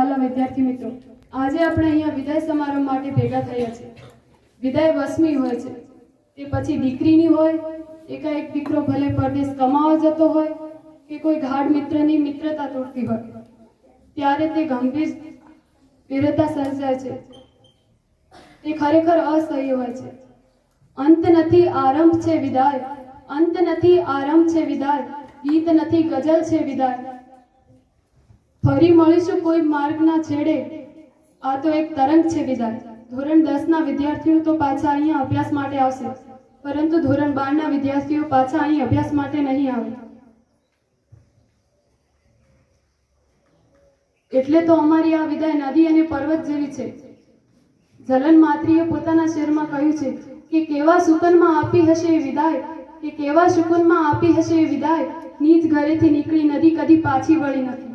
વહાલા વિદ્યાર્થી મિત્રો, આજે આપણે અહીંયા વિદાય સમારંભ માટે ભેગા થયા છે વિદાય વસમી હોય છે, તે પછી દીકરીની હોય, એકાએક દીકરો ભલે પરદેશ કમાવા જતો હોય, કે કોઈ ગાઢ મિત્રની મિત્રતા તોડતી હોય, ત્યારે તે ગંભીર વિરતા સર્જાય છે. તે ખરેખર અસહ્ય હોય છે. અંત નથી આરંભ છે વિદાય, અંત નથી આરંભ છે વિદાય, ગીત નથી ગઝલ છે વિદાય ફરી મળીશું કોઈ માર્ગના છેડે. આ તો એક તરંગ છે વિદાય. ધોરણ દસના વિદ્યાર્થીઓ તો પાછા અહીંયા અભ્યાસ માટે આવશે. પરંતુ ધોરણ બાર ના વિદ્યાર્થીઓ પાછા અહીં અભ્યાસ માટે નહીં આવે. એટલે તો અમારી આ વિદાય નદી અને પર્વત જેવી છે. જલન માત્રીએ પોતાના શેરમાં કહ્યું છે કે કેવા સુકનમાં આપી હશે એ વિદાય, કે કેવા સુકનમાં આપી હશે એ વિદાય. નીચ ઘરેથી નીકળી નદી કદી પાછી વળી નથી.